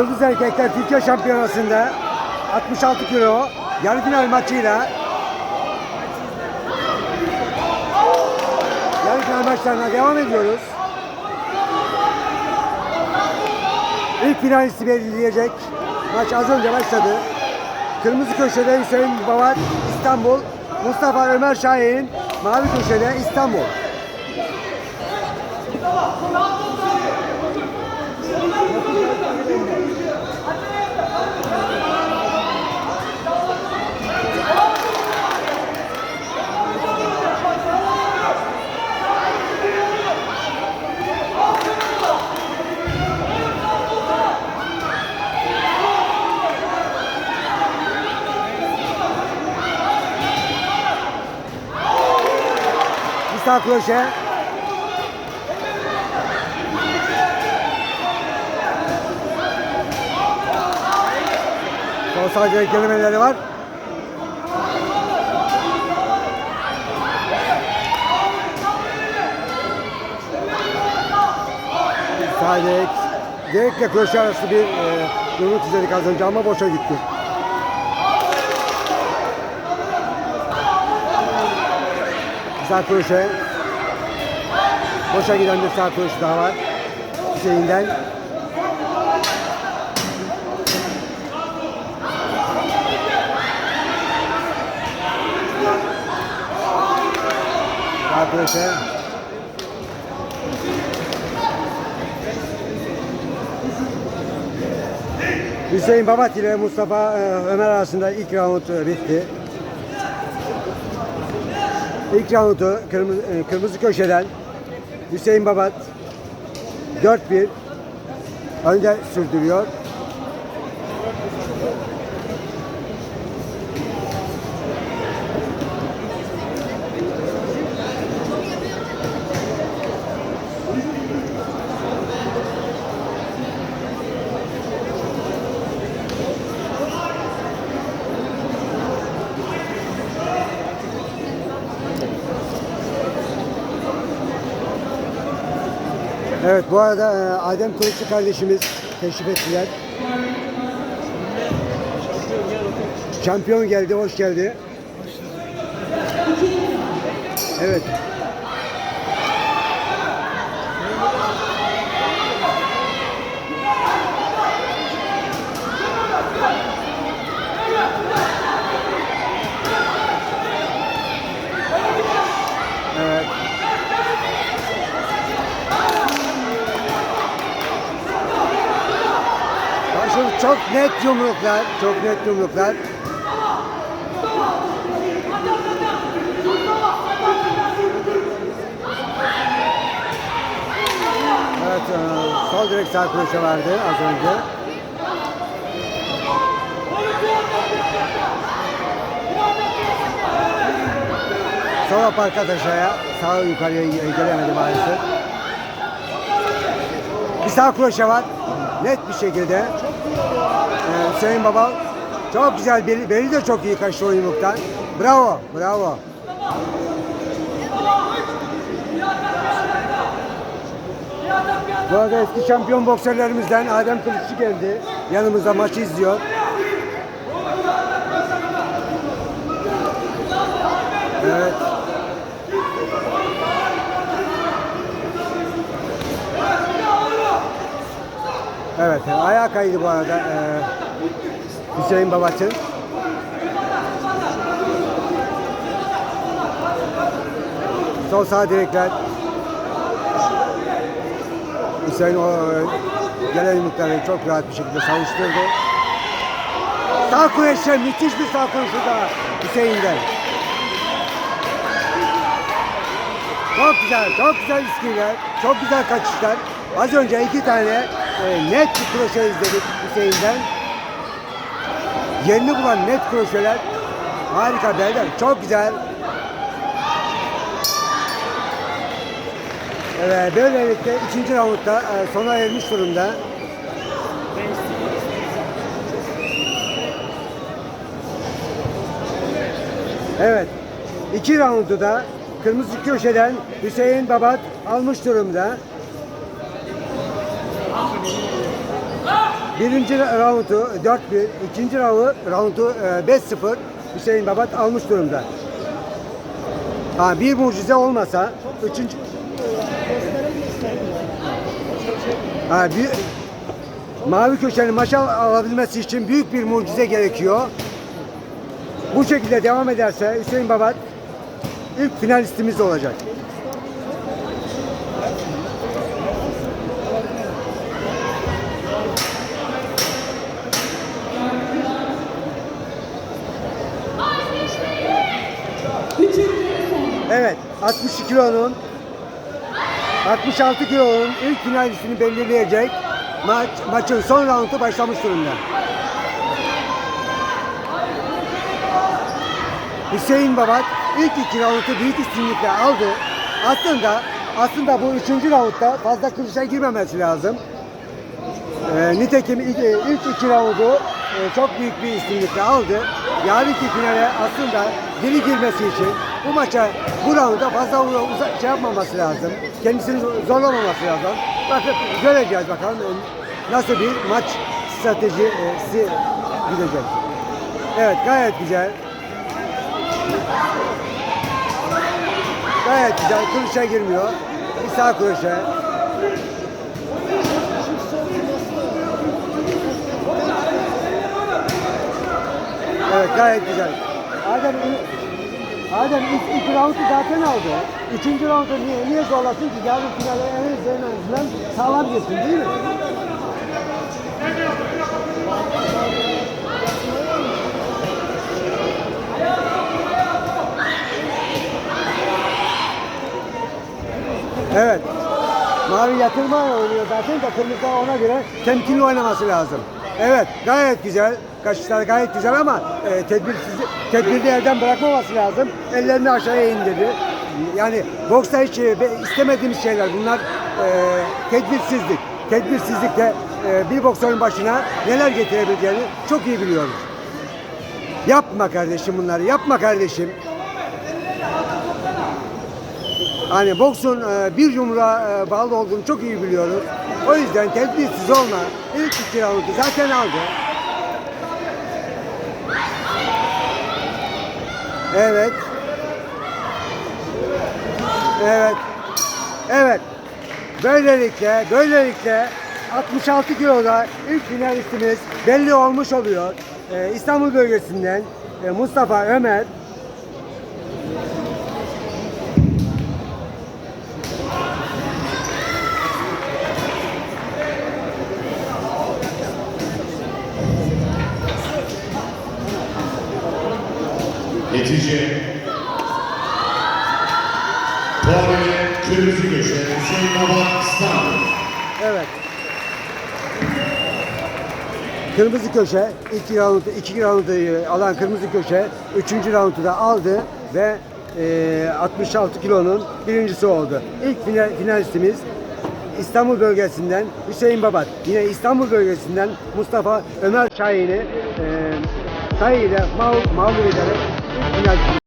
Yıldız Erkekler Türkiye Şampiyonası'nda 66 kilo yarı final maçıyla yarı final maçlarına devam ediyoruz. İlk finalisti belirleyecek maç az önce başladı. Kırmızı köşede Hüseyin Bavat İstanbul, Mustafa Ömer Şahin mavi köşede İstanbul. Sağ köşe. Sol sadece kelimeleri var. Sadece direktle köşe arası bir e, yumruk izledik az önce ama boşa gitti. Köşe. Boşa giden bir sağ köşe daha var. Hüseyin'den. Sağ köşe. Hüseyin Babat ile Mustafa e, Ömer arasında ilk round e, bitti. İlk roundu kırmızı, e, kırmızı köşeden Hüseyin Babat 4-1 önde sürdürüyor. Evet bu arada e, Adem Kılıçlı kardeşimiz teşrif ettiler. Şampiyon geldi, hoş geldi. Evet. Evet. Çok net yumruklar, çok net yumruklar. Evet, e, sol direkt sağ köşe vardı az önce. Sol apar aşağıya, sağ yukarıya gelemedi maalesef. Bir sağ kroşe var. Net bir şekilde. Ee, Hüseyin Baba çok güzel. Beli, beli de çok iyi kaçtı o yumruktan. Bravo. Bravo. Bu arada eski şampiyon boksörlerimizden Adem Kılıççı geldi. Yanımızda maçı izliyor. Evet. Evet, ayağa kaydı bu arada ee, Hüseyin Babat'ın. Sol sağ direkler. Hüseyin o e, gelen yumrukları çok rahat bir şekilde savuşturdu. Sağ kureşe müthiş bir sağ kuruşu daha Hüseyin'den. Çok güzel, çok güzel iskiler, çok güzel kaçışlar. Az önce iki tane e, net bir kroşe izledik Hüseyin'den. Yerini bulan net kroşeler harika beyler. Çok güzel. Evet, böylelikle ikinci roundda e, sona ermiş durumda. Evet. iki roundu da kırmızı köşeden Hüseyin Babat almış durumda. Birinci roundu 4-1, ikinci roundu, roundu e, 5-0 Hüseyin Babat almış durumda. Ha, bir mucize olmasa üçüncü... Ha, bir, mavi köşenin maça alabilmesi için büyük bir mucize gerekiyor. Bu şekilde devam ederse Hüseyin Babat ilk finalistimiz olacak. Evet, 62 kilonun 66 kilonun ilk finalistini belirleyecek maç maçın son roundu başlamış durumda. Hüseyin Babat ilk iki roundu büyük üstünlükle aldı. Aslında aslında bu üçüncü roundda fazla kılıça girmemesi lazım. Ee, nitekim ilk, ilk iki roundu e, çok büyük bir üstünlükle aldı. Yarınki finale aslında geri girmesi için bu maça bu rounda fazla uza, şey yapmaması lazım. Kendisini zorlamaması lazım. Bakın göreceğiz bakalım e, nasıl bir maç stratejisi gidecek. Evet gayet güzel. Gayet güzel. Kuruşa girmiyor. Bir sağ kuruşa. Evet gayet güzel. Adem, Adem ilk, ilk roundu zaten aldı. Üçüncü roundu niye, niye zorlasın ki? Yarın finale en azından sağlam girsin değil mi? Evet. Mavi yatırma oynuyor zaten de kırmızı ona göre temkinli oynaması lazım. Evet gayet güzel. Kaçışlar gayet güzel ama e, tedbirsiz, tedbirli elden bırakmaması lazım. Ellerini aşağıya indirdi. Yani boksta hiç e, istemediğimiz şeyler bunlar e, tedbirsizlik. Tedbirsizlik de e, bir boksörün başına neler getirebileceğini çok iyi biliyoruz. Yapma kardeşim bunları, yapma kardeşim. Hani boksun e, bir yumruğa e, bağlı olduğunu çok iyi biliyoruz. O yüzden tedbirsiz olma. İlk iki roundu zaten aldı. Evet. Evet. Evet. Böylelikle, böylelikle 66 kiloda ilk finalistimiz belli olmuş oluyor. Ee, İstanbul bölgesinden e, Mustafa Ömer Netice Puanı Kırmızı Köşe Hüseyin Baba İstanbul. Evet. Kırmızı köşe ilk roundu, iki roundu alan kırmızı köşe üçüncü roundu da aldı ve e, 66 kilonun birincisi oldu. İlk final, finalistimiz İstanbul bölgesinden Hüseyin Babat. Yine İstanbul bölgesinden Mustafa Ömer Şahin'i e, sayıyla mağlup, mağlup ederek ilk finalistimiz